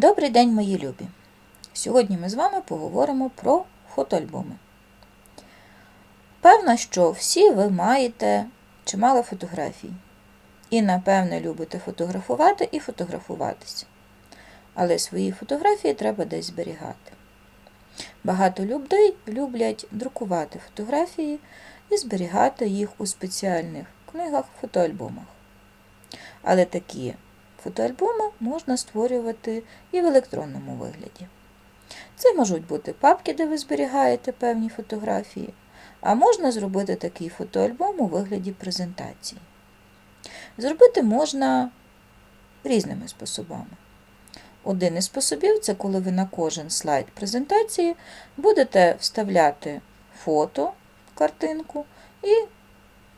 Добрий день, мої любі! Сьогодні ми з вами поговоримо про фотоальбоми. Певно, що всі ви маєте чимало фотографій. І, напевне, любите фотографувати і фотографуватися. Але свої фотографії треба десь зберігати. Багато людей люблять друкувати фотографії і зберігати їх у спеціальних книгах, фотоальбомах. Але такі фотоальбоми можна створювати і в електронному вигляді. Це можуть бути папки, де ви зберігаєте певні фотографії, а можна зробити такий фотоальбом у вигляді презентації. Зробити можна різними способами. Один із способів це коли ви на кожен слайд презентації будете вставляти фото, картинку і,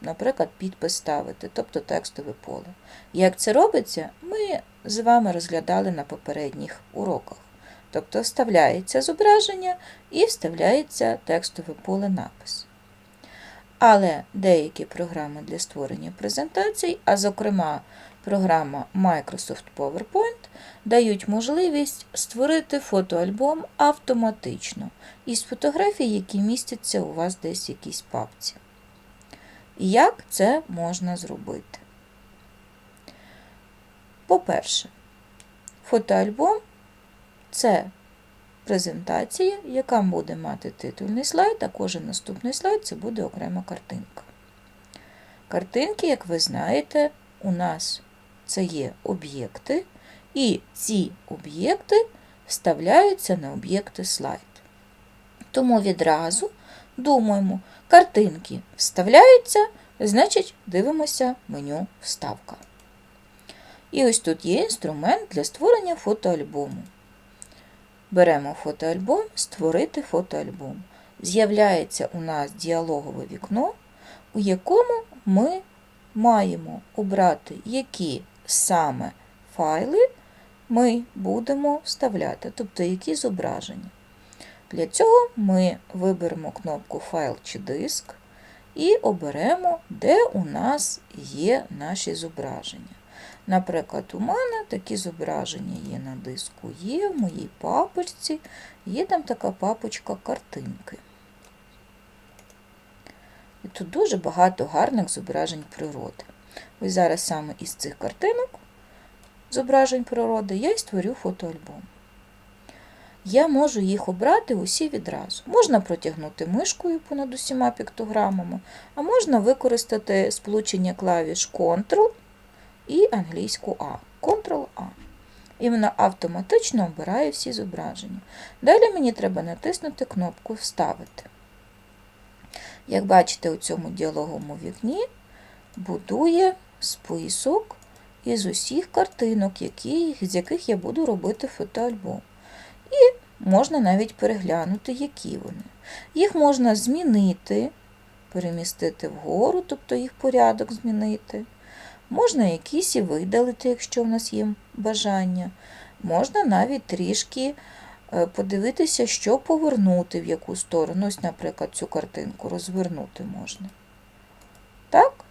наприклад, підпис ставити, тобто текстове поле. Як це робиться, ми з вами розглядали на попередніх уроках. Тобто вставляється зображення і вставляється текстове поле напис. Але деякі програми для створення презентацій, а зокрема програма Microsoft PowerPoint, дають можливість створити фотоальбом автоматично із фотографій, які містяться у вас десь в якійсь папці. Як це можна зробити? По-перше, фотоальбом це презентація, яка буде мати титульний слайд, а кожен наступний слайд це буде окрема картинка. Картинки, як ви знаєте, у нас це є об'єкти, і ці об'єкти вставляються на об'єкти слайд. Тому відразу думаємо, картинки вставляються, значить, дивимося меню Вставка. І ось тут є інструмент для створення фотоальбому. Беремо фотоальбом, створити фотоальбом. З'являється у нас діалогове вікно, у якому ми маємо обрати, які саме файли ми будемо вставляти, тобто які зображення. Для цього ми виберемо кнопку Файл чи диск і оберемо, де у нас є наші зображення. Наприклад, у мене такі зображення є на диску, є в моїй папочці, є там така папочка картинки. І тут дуже багато гарних зображень природи. Ось зараз саме із цих картинок зображень природи я й створю фотоальбом. Я можу їх обрати усі відразу. Можна протягнути мишкою понад усіма піктограмами, а можна використати сполучення клавіш Ctrl і англійську А. Ctrl-A. І вона автоматично обирає всі зображення. Далі мені треба натиснути кнопку Вставити. Як бачите, у цьому діалоговому вікні будує список із усіх картинок, які, з яких я буду робити фотоальбом. І можна навіть переглянути, які вони. Їх можна змінити, перемістити вгору, тобто їх порядок змінити. Можна якісь і видалити, якщо в нас є бажання. Можна навіть трішки подивитися, що повернути в яку сторону. Ось, наприклад, цю картинку розвернути можна. Так?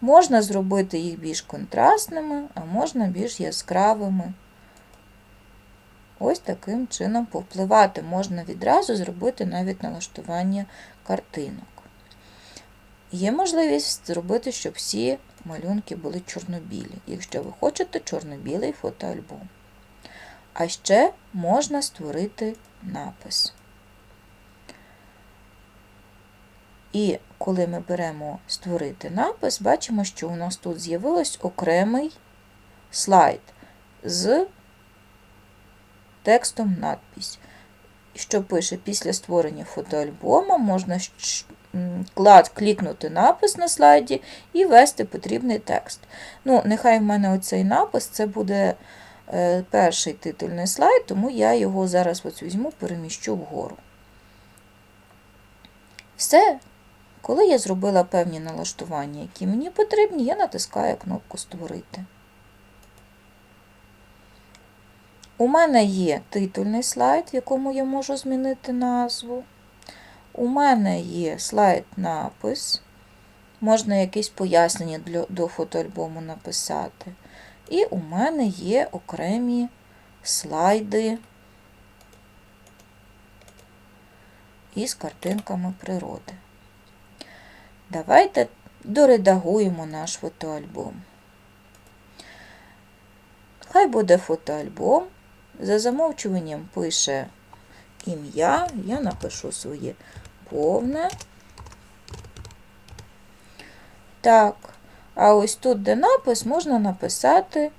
Можна зробити їх більш контрастними, а можна більш яскравими. Ось таким чином повпливати. Можна відразу зробити навіть налаштування картинок. Є можливість зробити, щоб всі малюнки були чорнобілі, якщо ви хочете чорно-білий фотоальбом. А ще можна створити напис. І коли ми беремо створити напис, бачимо, що у нас тут з'явилось окремий слайд з текстом надпись. Що пише після створення фотоальбому, можна клікнути напис на слайді і ввести потрібний текст. Ну, Нехай в мене оцей напис це буде е, перший титульний слайд, тому я його зараз ось візьму, переміщу вгору. Все. Коли я зробила певні налаштування, які мені потрібні, я натискаю кнопку Створити. У мене є титульний слайд, в якому я можу змінити назву. У мене є слайд-напис, можна якесь пояснення для, до фотоальбому написати. І у мене є окремі слайди із картинками природи. Давайте доредагуємо наш фотоальбом. Хай буде фотоальбом. За замовчуванням пише ім'я, я напишу своє повне. Так, а ось тут, де напис, можна написати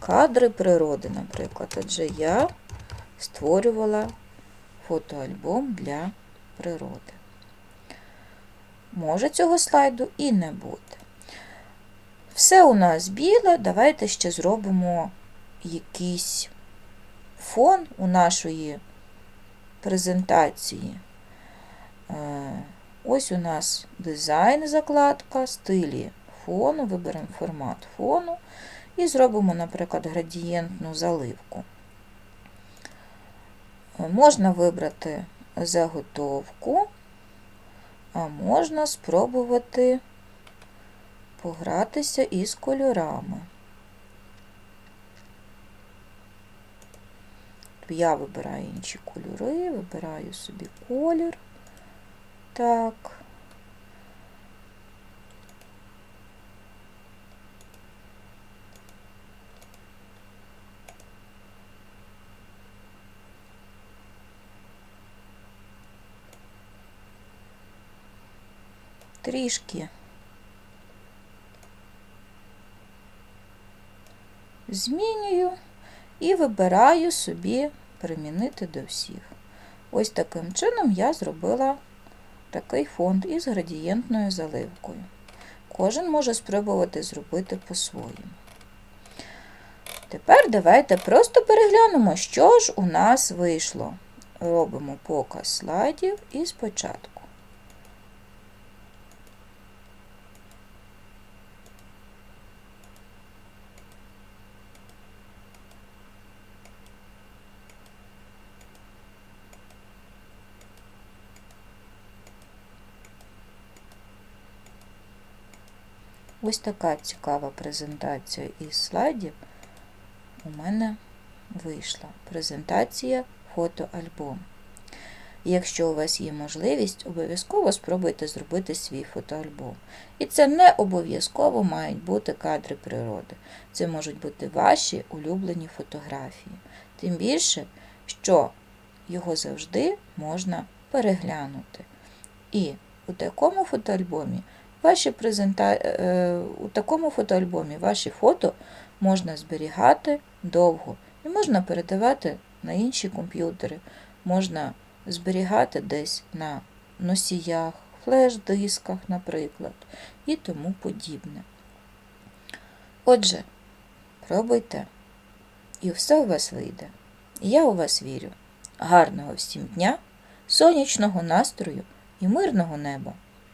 кадри природи, наприклад. Отже, я створювала фотоальбом для природи. Може цього слайду і не бути. Все у нас біле, давайте ще зробимо якийсь фон у нашої презентації. Е, Ось у нас дизайн закладка, стилі фону, виберемо формат фону і зробимо, наприклад, градієнтну заливку. Е, Можна вибрати заготовку, а можна спробувати погратися із кольорами. Я вибираю інші кольори, вибираю собі колір. Так. Трішки змінюю і вибираю собі примінити до всіх. Ось таким чином я зробила такий фонд із градієнтною заливкою. Кожен може спробувати зробити по-своєму. Тепер давайте просто переглянемо, що ж у нас вийшло. Робимо показ слайдів і спочатку. Ось така цікава презентація із слайдів у мене вийшла. Презентація фотоальбом. Якщо у вас є можливість, обов'язково спробуйте зробити свій фотоальбом. І це не обов'язково мають бути кадри природи. Це можуть бути ваші улюблені фотографії. Тим більше, що його завжди можна переглянути. І у такому фотоальбомі Ваші презента... е, У такому фотоальбомі ваші фото можна зберігати довго і можна передавати на інші комп'ютери, можна зберігати десь на носіях, флеш-дисках, наприклад, і тому подібне. Отже, пробуйте, і все у вас вийде. Я у вас вірю. Гарного всім дня, сонячного настрою і мирного неба!